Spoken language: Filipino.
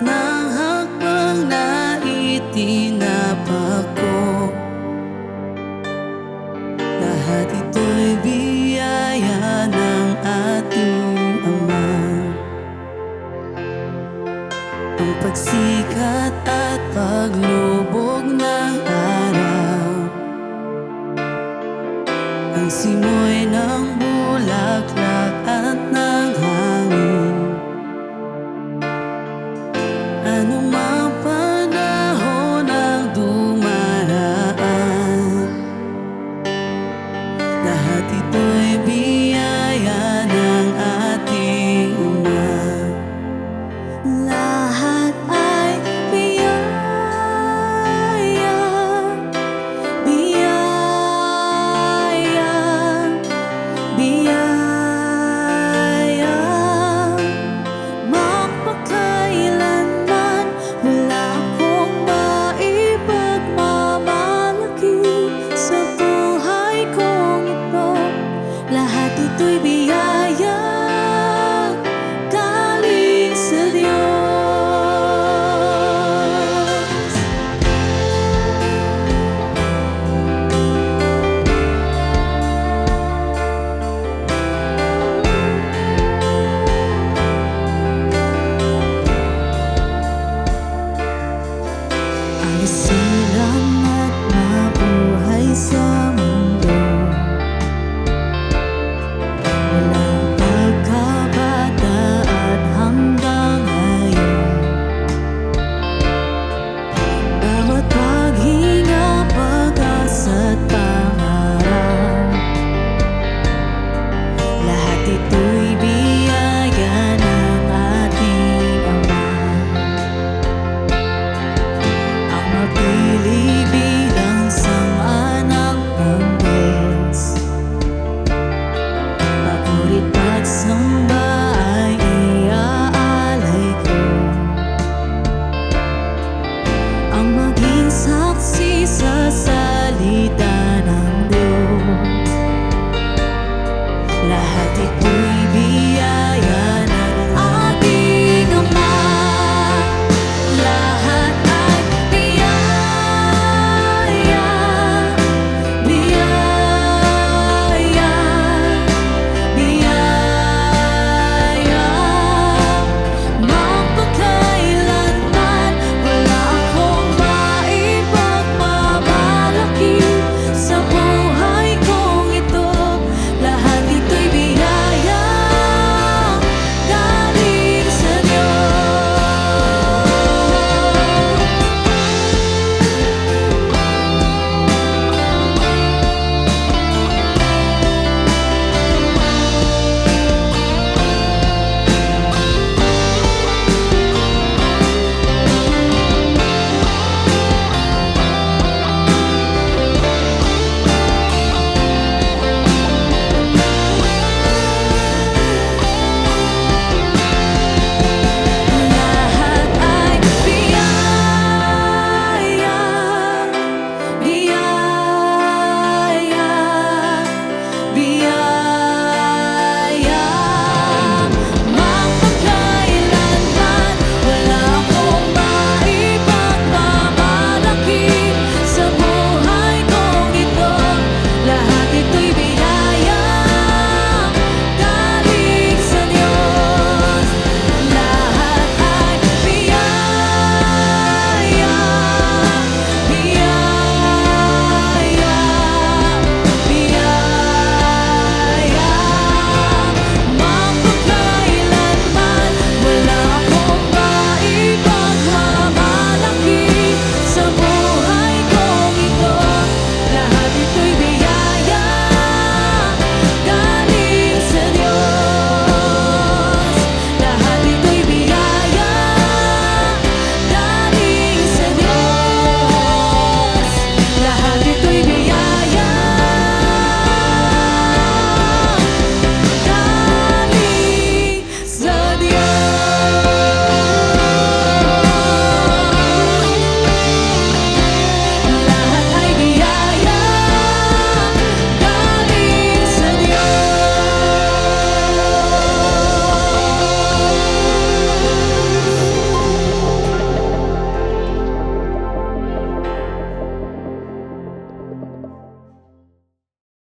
lahat ng na itinapak ko. Lahat ito'y biyaya ng ating Ama. Ang pagsikat at paglubog ng araw. Ang simoy ng bulaklak at ng